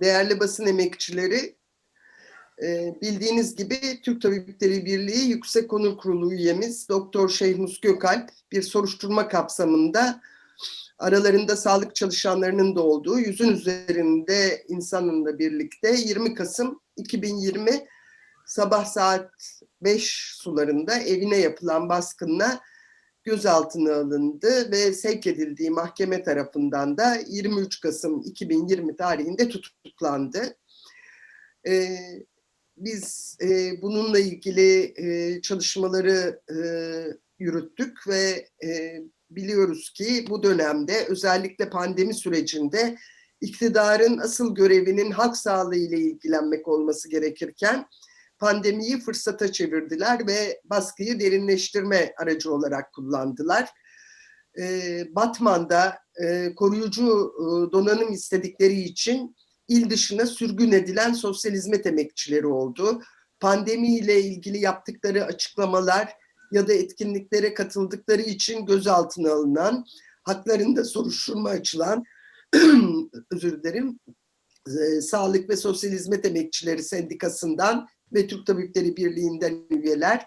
değerli basın emekçileri, e, bildiğiniz gibi Türk Tabipleri Birliği Yüksek Onur Kurulu üyemiz Doktor Şehmus Gökalp bir soruşturma kapsamında aralarında sağlık çalışanlarının da olduğu yüzün üzerinde insanınla birlikte 20 Kasım 2020 sabah saat 5 sularında evine yapılan baskınla gözaltına alındı ve sevk edildiği mahkeme tarafından da 23 Kasım 2020 tarihinde tutuklandı. Ee, biz e, bununla ilgili e, çalışmaları e, yürüttük ve e, biliyoruz ki bu dönemde özellikle pandemi sürecinde iktidarın asıl görevinin halk sağlığı ile ilgilenmek olması gerekirken pandemiyi fırsata çevirdiler ve baskıyı derinleştirme aracı olarak kullandılar. E, Batman'da e, koruyucu e, donanım istedikleri için il dışına sürgün edilen sosyal hizmet emekçileri oldu. Pandemiyle ilgili yaptıkları açıklamalar ya da etkinliklere katıldıkları için gözaltına alınan, haklarında soruşturma açılan, özür dilerim, e, Sağlık ve Sosyal Hizmet Emekçileri Sendikası'ndan ve Türk Tabipleri Birliği'nden üyeler,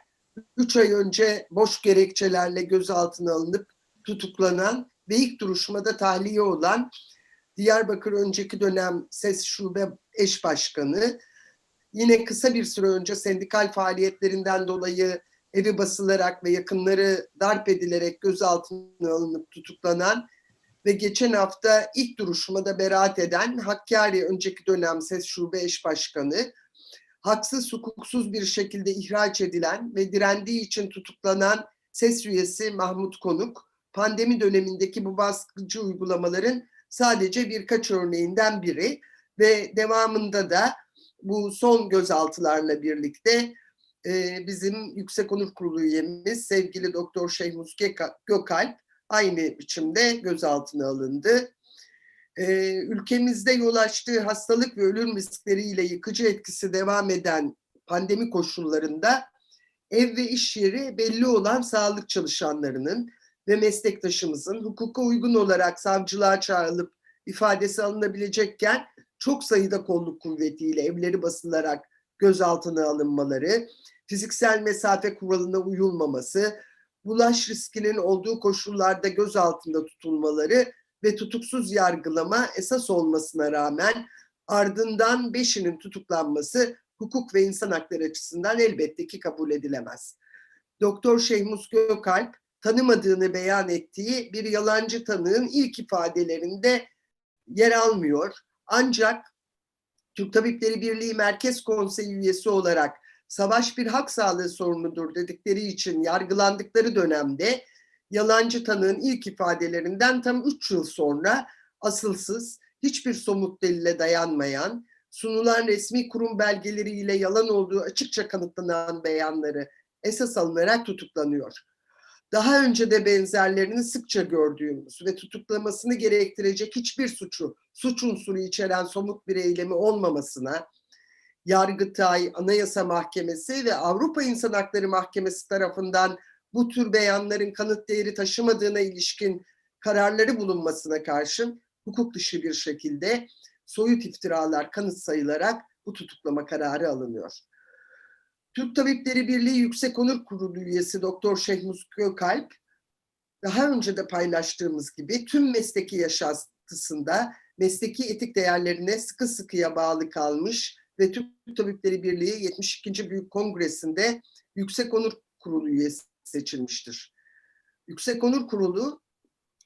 üç ay önce boş gerekçelerle gözaltına alınıp tutuklanan ve ilk duruşmada tahliye olan Diyarbakır önceki dönem SES Şube Eş Başkanı, yine kısa bir süre önce sendikal faaliyetlerinden dolayı evi basılarak ve yakınları darp edilerek gözaltına alınıp tutuklanan ve geçen hafta ilk duruşmada beraat eden Hakkari önceki dönem SES Şube Eş Başkanı, haksız hukuksuz bir şekilde ihraç edilen ve direndiği için tutuklanan SES üyesi Mahmut Konuk, pandemi dönemindeki bu baskıcı uygulamaların sadece birkaç örneğinden biri ve devamında da bu son gözaltılarla birlikte e, bizim Yüksek Onur Kurulu üyemiz sevgili Doktor Şeyhmus Gökalp aynı biçimde gözaltına alındı. E, ülkemizde yol açtığı hastalık ve ölüm riskleriyle yıkıcı etkisi devam eden pandemi koşullarında ev ve iş yeri belli olan sağlık çalışanlarının ve meslektaşımızın hukuka uygun olarak savcılığa çağrılıp ifadesi alınabilecekken çok sayıda kolluk kuvvetiyle evleri basılarak gözaltına alınmaları, fiziksel mesafe kuralına uyulmaması, bulaş riskinin olduğu koşullarda gözaltında tutulmaları ve tutuksuz yargılama esas olmasına rağmen ardından beşinin tutuklanması hukuk ve insan hakları açısından elbette ki kabul edilemez. Doktor Şehmus Gökalp tanımadığını beyan ettiği bir yalancı tanığın ilk ifadelerinde yer almıyor. Ancak Türk Tabipleri Birliği Merkez Konseyi üyesi olarak savaş bir hak sağlığı sorunudur dedikleri için yargılandıkları dönemde yalancı tanığın ilk ifadelerinden tam 3 yıl sonra asılsız, hiçbir somut delile dayanmayan, sunulan resmi kurum belgeleriyle yalan olduğu açıkça kanıtlanan beyanları esas alınarak tutuklanıyor. Daha önce de benzerlerini sıkça gördüğümüz ve tutuklamasını gerektirecek hiçbir suçu, suç unsuru içeren somut bir eylemi olmamasına, Yargıtay, Anayasa Mahkemesi ve Avrupa İnsan Hakları Mahkemesi tarafından bu tür beyanların kanıt değeri taşımadığına ilişkin kararları bulunmasına karşın hukuk dışı bir şekilde soyut iftiralar kanıt sayılarak bu tutuklama kararı alınıyor. Türk Tabipleri Birliği Yüksek Onur Kurulu üyesi Doktor Şehmus Gökalp daha önce de paylaştığımız gibi tüm mesleki yaşantısında mesleki etik değerlerine sıkı sıkıya bağlı kalmış ve Türk Tabipleri Birliği 72. Büyük Kongresi'nde Yüksek Onur Kurulu üyesi seçilmiştir. Yüksek Onur Kurulu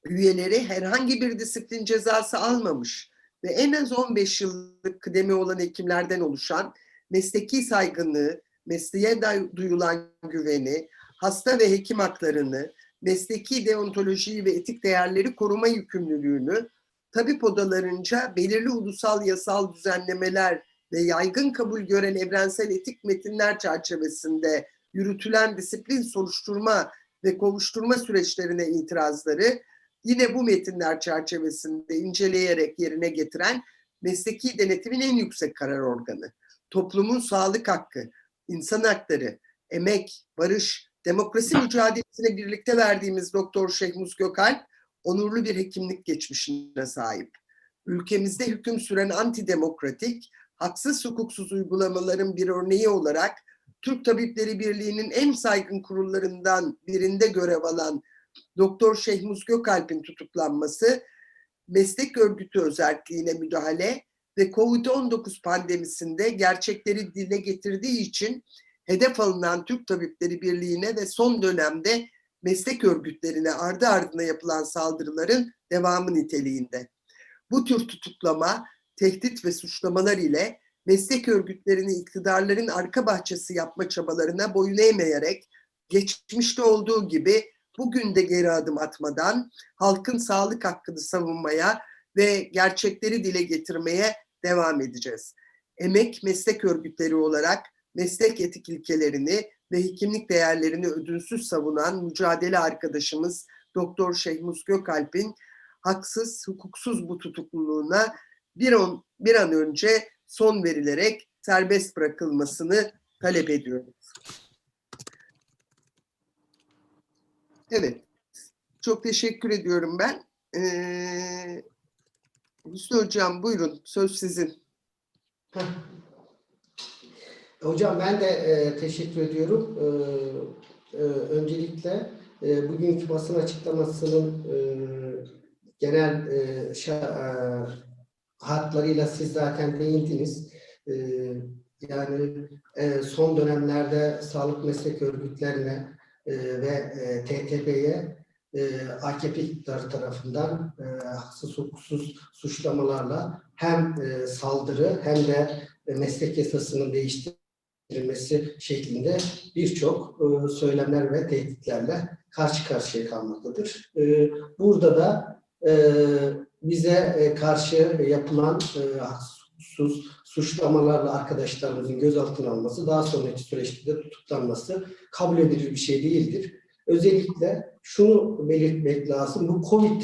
üyeleri herhangi bir disiplin cezası almamış ve en az 15 yıllık kıdemi olan hekimlerden oluşan mesleki saygınlığı, mesleğe duyulan güveni, hasta ve hekim haklarını, mesleki deontolojiyi ve etik değerleri koruma yükümlülüğünü, tabip odalarınca belirli ulusal yasal düzenlemeler ve yaygın kabul gören evrensel etik metinler çerçevesinde yürütülen disiplin soruşturma ve kovuşturma süreçlerine itirazları yine bu metinler çerçevesinde inceleyerek yerine getiren mesleki denetimin en yüksek karar organı. Toplumun sağlık hakkı, insan hakları, emek, barış, demokrasi mücadelesine birlikte verdiğimiz Doktor Şehmus Gökalp onurlu bir hekimlik geçmişine sahip. ülkemizde hüküm süren antidemokratik, haksız hukuksuz uygulamaların bir örneği olarak Türk Tabipleri Birliği'nin en saygın kurullarından birinde görev alan Doktor Şehmus Gökalp'in tutuklanması, meslek örgütü özelliğine müdahale ve COVID-19 pandemisinde gerçekleri dile getirdiği için hedef alınan Türk Tabipleri Birliği'ne ve son dönemde meslek örgütlerine ardı ardına yapılan saldırıların devamı niteliğinde. Bu tür tutuklama, tehdit ve suçlamalar ile meslek örgütlerini iktidarların arka bahçesi yapma çabalarına boyun eğmeyerek geçmişte olduğu gibi bugün de geri adım atmadan halkın sağlık hakkını savunmaya ve gerçekleri dile getirmeye devam edeceğiz. Emek meslek örgütleri olarak meslek etik ilkelerini ve hekimlik değerlerini ödünsüz savunan mücadele arkadaşımız Doktor Şehmus Gökalp'in haksız, hukuksuz bu tutukluluğuna bir an, bir an önce son verilerek serbest bırakılmasını talep ediyoruz. Evet, çok teşekkür ediyorum ben. Ee, Hüsnü Hocam buyurun, söz sizin. Hocam ben de e, teşekkür ediyorum. E, e, öncelikle e, bugünkü basın açıklamasının e, genel e, şa, e, hatlarıyla siz zaten değindiniz. E, yani e, son dönemlerde sağlık meslek örgütlerine e, ve e, TTB'ye e, AKP iktidarı tarafından e, haksız hukuksuz suçlamalarla hem e, saldırı hem de e, meslek yasasının değiştirilmesi şeklinde birçok e, söylemler ve tehditlerle karşı karşıya kalmaktadır. E, burada da e, bize e, karşı yapılan e, haksız suçlamalarla arkadaşlarımızın gözaltına alınması, daha sonraki süreçte de tutuklanması kabul edilir bir şey değildir. Özellikle şunu belirtmek lazım. Bu COVID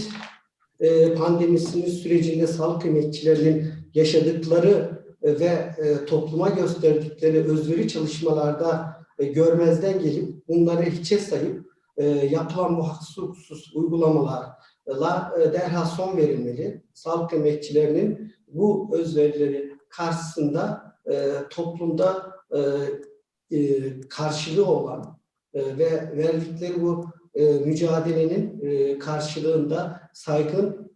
e, pandemisinin sürecinde sağlık emekçilerinin yaşadıkları ve topluma gösterdikleri özveri çalışmalarda görmezden gelip bunları hiçe sayıp yapılan bu haksız e, derhal son verilmeli. Sağlık emekçilerinin bu özverileri karşısında e, toplumda e, e, karşılığı olan e, ve verdikleri bu e, mücadelenin e, karşılığında saygın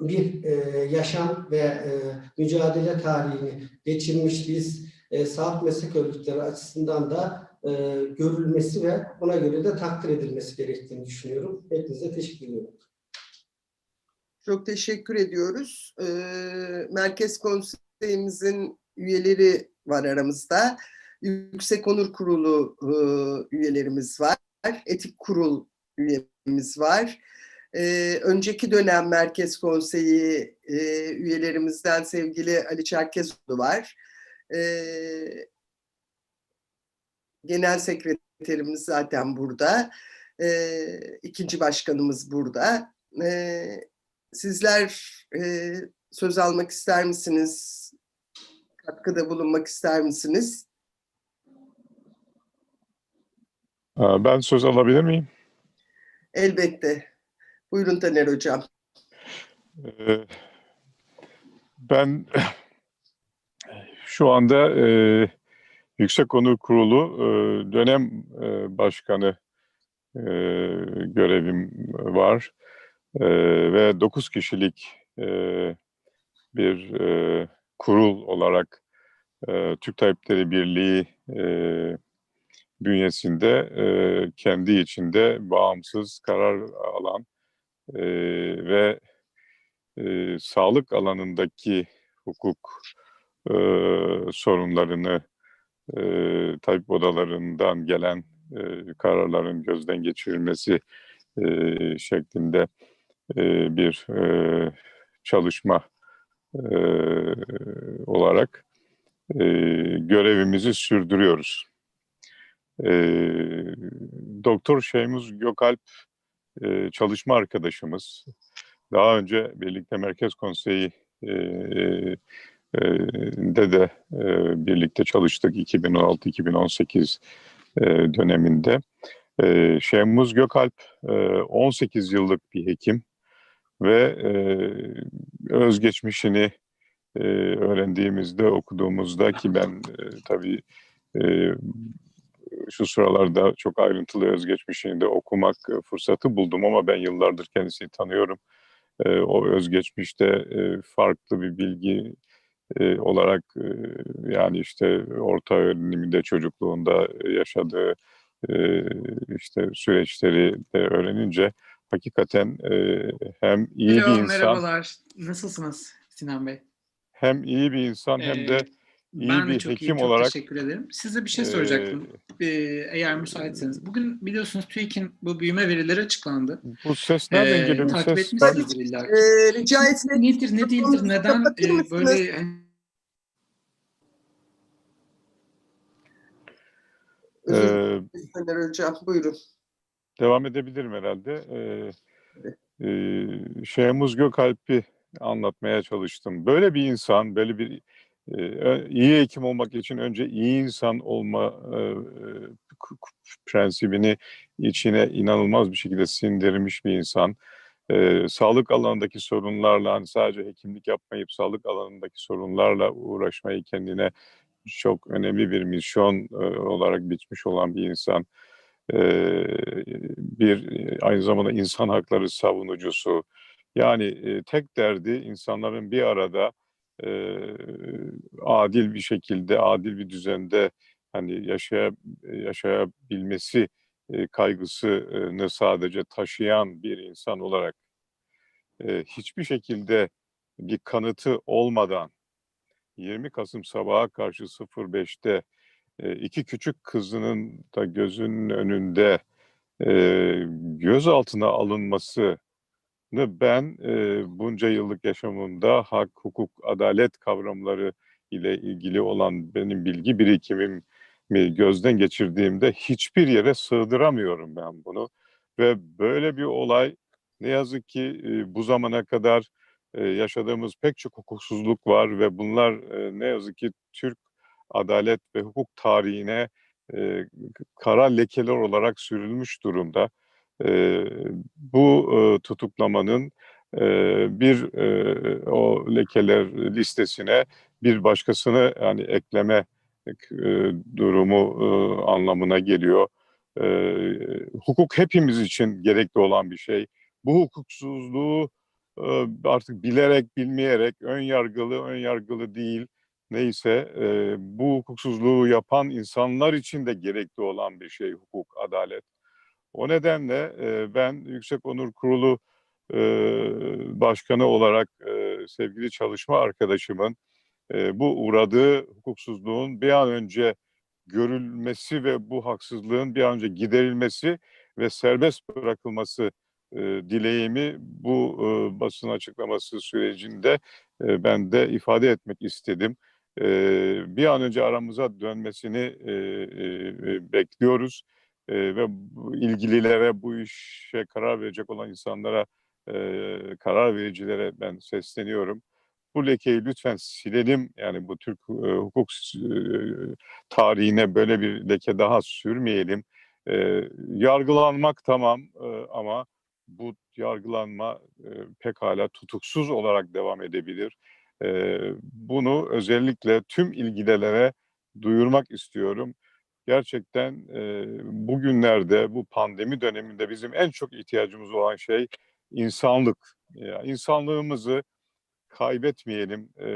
bir e, yaşam ve e, mücadele tarihini geçirmiş biz e, sağlık meslek örgütleri açısından da e, görülmesi ve buna göre de takdir edilmesi gerektiğini düşünüyorum. Hepinize teşekkür ediyorum. Çok teşekkür ediyoruz. Ee, Merkez Konseyimizin üyeleri var aramızda. Yüksek Onur Kurulu e, üyelerimiz var. Etik Kurul üyemiz var. Ee, önceki dönem Merkez Konseyi e, üyelerimizden sevgili Ali Çerkezoğlu var. Ee, Genel Sekreterimiz zaten burada. Ee, ikinci başkanımız burada. Ee, sizler e, söz almak ister misiniz? Katkıda bulunmak ister misiniz? Aa, Ben söz alabilir miyim? Elbette. Buyurun Taner Hocam. Ee, Ben şu anda e, Yüksek Onur Kurulu e, dönem e, başkanı e, görevim var E, ve 9 kişilik e, bir e, kurul olarak e, Türk Tabipleri Birliği e, bünyesinde e, kendi içinde bağımsız karar alan e, ve e, sağlık alanındaki hukuk e, sorunlarını e, tabip odalarından gelen e, kararların gözden geçirilmesi e, şeklinde e, bir e, çalışma e, olarak görevimizi sürdürüyoruz. Doktor Şeymuz Gökalp çalışma arkadaşımız. Daha önce birlikte Merkez Konseyi de de birlikte çalıştık 2016-2018 e, döneminde. E, Şeymuz Gökalp e, 18 yıllık bir hekim. Ve e, özgeçmişini e, öğrendiğimizde, okuduğumuzda ki ben e, tabii e, şu sıralarda çok ayrıntılı özgeçmişini de okumak e, fırsatı buldum ama ben yıllardır kendisini tanıyorum. E, o özgeçmişte e, farklı bir bilgi e, olarak e, yani işte orta öğreniminde çocukluğunda yaşadığı e, işte süreçleri de öğrenince hakikaten e, hem iyi Alo, bir insan merhabalar. Nasılsınız Sinan Bey? hem iyi bir insan hem de Ee, iyi ben de bir çok hekim iyi, çok olarak teşekkür ederim. Size bir şey e, soracaktım. Ee, eğer müsaitseniz. Bugün biliyorsunuz TÜİK'in bu büyüme verileri açıklandı. bu ses nereden Ee, geliyor? Bu takip ses ben etmişsinizdir illa ki. Ee, rica etsek Nedir, ne değildir, neden e, böyle hani özür e, dilerim. Buyurun. Devam edebilirim herhalde. Ee, e, Şeyhmuz Gökalp'i anlatmaya çalıştım. Böyle bir insan, böyle bir e, iyi hekim olmak için önce iyi insan olma e, prensibini içine inanılmaz bir şekilde sindirmiş bir insan. E, sağlık alanındaki sorunlarla hani sadece hekimlik yapmayıp sağlık alanındaki sorunlarla uğraşmayı kendine çok önemli bir misyon e, olarak biçmiş olan bir insan. Bir aynı zamanda insan hakları savunucusu. Yani tek derdi insanların bir arada adil bir şekilde, adil bir düzende hani yaşaya, yaşayabilmesi e, kaygısını sadece taşıyan bir insan olarak hiçbir şekilde bir kanıtı olmadan 20 Kasım sabaha karşı 05'te e, iki küçük kızının da gözünün önünde e, gözaltına alınması ben e, bunca yıllık yaşamımda hak, hukuk, adalet kavramları ile ilgili olan benim bilgi birikimimi gözden geçirdiğimde hiçbir yere sığdıramıyorum ben bunu. Ve böyle bir olay ne yazık ki e, bu zamana kadar e, yaşadığımız pek çok hukuksuzluk var ve bunlar e, ne yazık ki Türk adalet ve hukuk tarihine e, kara lekeler olarak sürülmüş durumda. E, bu e, tutuklamanın e, bir e, o lekeler listesine bir başkasını yani ekleme e, durumu e, anlamına geliyor. E, hukuk hepimiz için gerekli olan bir şey. Bu hukuksuzluğu artık bilerek, bilmeyerek, ön yargılı, ön yargılı değil, neyse e, bu hukuksuzluğu yapan insanlar için de gerekli olan bir şey hukuk, adalet. O nedenle e, ben Yüksek Onur Kurulu e, Başkanı olarak e, sevgili çalışma arkadaşımın e, bu uğradığı hukuksuzluğun bir an önce görülmesi ve bu haksızlığın bir an önce giderilmesi ve serbest bırakılması e, dileğimi bu e, basın açıklaması sürecinde e, ben de ifade etmek istedim. E, bir an önce aramıza dönmesini e, e, bekliyoruz e, ve ilgililere bu işe karar verecek olan insanlara e, karar vericilere ben sesleniyorum. Bu lekeyi lütfen silelim. Yani bu Türk e, hukuk e, tarihine böyle bir leke daha sürmeyelim. E, yargılanmak tamam e, ama bu yargılanma e, pekala tutuksuz olarak devam edebilir. E, bunu özellikle tüm ilgililere duyurmak istiyorum. Gerçekten e, bugünlerde bu pandemi döneminde bizim en çok ihtiyacımız olan şey insanlık. Ya, insanlığımızı kaybetmeyelim e,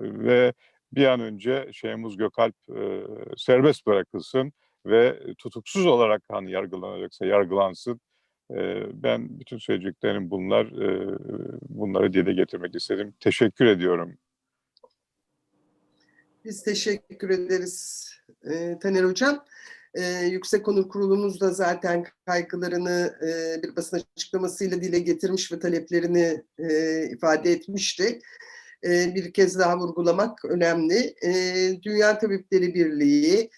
ve bir an önce Şeyhmuz Gökalp e, serbest bırakılsın ve tutuksuz olarak hani yargılanacaksa yargılansın. Ben bütün söyleyeceklerim bunlar. Bunları dile getirmek istedim. Teşekkür ediyorum. Biz teşekkür ederiz Taner Hocam. Yüksek Onur Kurulumuz da zaten kaygılarını bir basın açıklamasıyla dile getirmiş ve taleplerini ifade etmişti. Bir kez daha vurgulamak önemli. Dünya Tabipleri Birliği,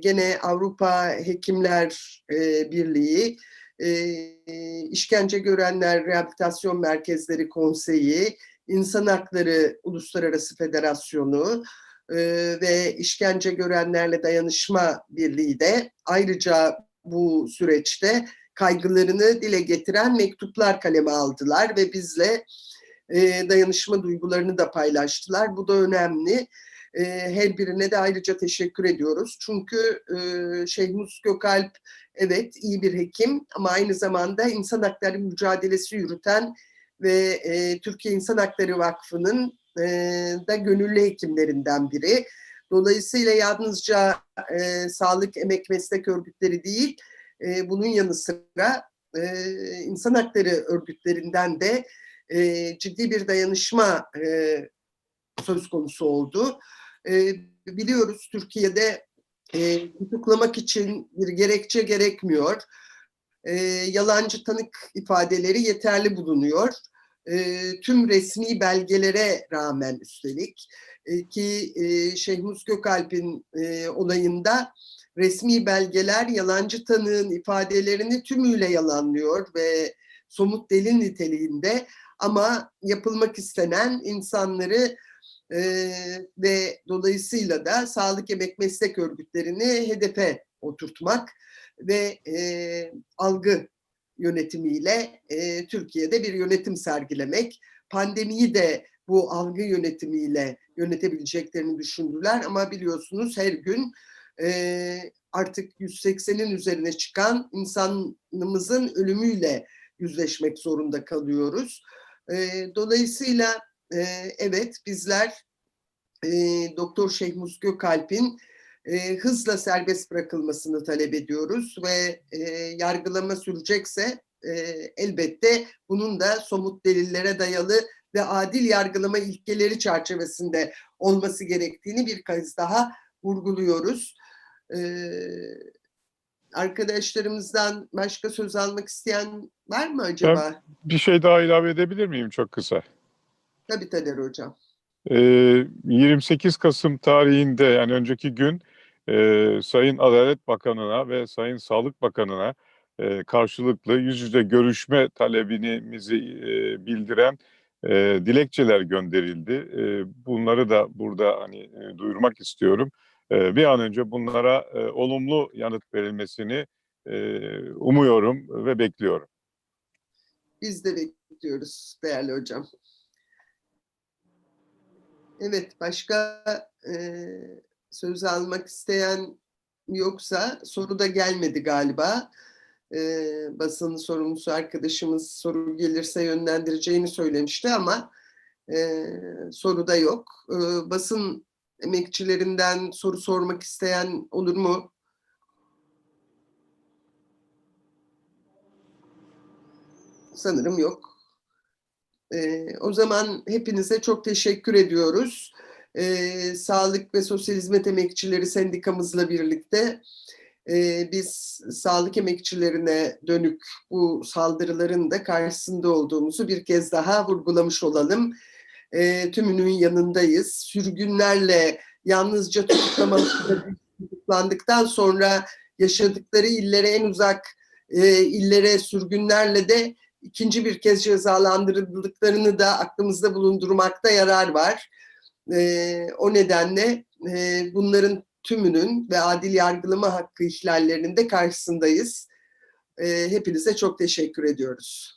gene Avrupa Hekimler Birliği, e, İşkence Görenler Rehabilitasyon Merkezleri Konseyi, İnsan Hakları Uluslararası Federasyonu e, ve İşkence Görenlerle Dayanışma Birliği de ayrıca bu süreçte kaygılarını dile getiren mektuplar kaleme aldılar ve bizle e, dayanışma duygularını da paylaştılar. Bu da önemli. E, her birine de ayrıca teşekkür ediyoruz. Çünkü e, Şehmus Gökalp evet iyi bir hekim ama aynı zamanda insan hakları mücadelesi yürüten ve e, Türkiye İnsan Hakları Vakfı'nın e, da gönüllü hekimlerinden biri. Dolayısıyla yalnızca e, sağlık emek meslek örgütleri değil, e, bunun yanı sıra e, insan hakları örgütlerinden de e, ciddi bir dayanışma e, söz konusu oldu. E, biliyoruz Türkiye'de e, tutuklamak için bir gerekçe gerekmiyor. E, yalancı tanık ifadeleri yeterli bulunuyor. E, tüm resmi belgelere rağmen üstelik e, ki e, Şehmus Gökalp'in e, olayında resmi belgeler yalancı tanığın ifadelerini tümüyle yalanlıyor ve somut delil niteliğinde ama yapılmak istenen insanları e, ve dolayısıyla da sağlık emek meslek örgütlerini hedefe oturtmak ve e, algı yönetimiyle e, Türkiye'de bir yönetim sergilemek. Pandemiyi de bu algı yönetimiyle yönetebileceklerini düşündüler ama biliyorsunuz her gün e, artık 180'in üzerine çıkan insanımızın ölümüyle yüzleşmek zorunda kalıyoruz. E, dolayısıyla e, evet bizler e, Doktor Şehmus Gökalp'in e, hızla serbest bırakılmasını talep ediyoruz ve e, yargılama sürecekse e, elbette bunun da somut delillere dayalı ve adil yargılama ilkeleri çerçevesinde olması gerektiğini bir kez daha vurguluyoruz. Ee, arkadaşlarımızdan başka söz almak isteyen var mı acaba? Bir şey daha ilave edebilir miyim çok kısa? Tabii Taner Hocam. Ee, 28 Kasım tarihinde yani önceki gün e, Sayın Adalet Bakanı'na ve Sayın Sağlık Bakanı'na e, karşılıklı yüz yüze görüşme talebimizi e, bildiren e, dilekçeler gönderildi. E, bunları da burada hani e, duyurmak istiyorum. E, bir an önce bunlara e, olumlu yanıt verilmesini e, umuyorum ve bekliyorum. Biz de bekliyoruz değerli hocam. Evet, başka e, söz almak isteyen yoksa soru da gelmedi galiba. E, basın sorumlusu arkadaşımız soru gelirse yönlendireceğini söylemişti ama e, soru da yok. E, basın emekçilerinden soru sormak isteyen olur mu? Sanırım yok. Ee, o zaman hepinize çok teşekkür ediyoruz. Ee, Sağlık ve Sosyal Hizmet Emekçileri Sendikamızla birlikte e, biz sağlık emekçilerine dönük bu saldırıların da karşısında olduğumuzu bir kez daha vurgulamış olalım. E, tümünün yanındayız. Sürgünlerle yalnızca tutuklandıktan sonra yaşadıkları illere en uzak e, illere sürgünlerle de ikinci bir kez cezalandırıldıklarını da aklımızda bulundurmakta yarar var. E, o nedenle e, bunların tümünün ve adil yargılama hakkı ihlallerinin de karşısındayız. E, hepinize çok teşekkür ediyoruz.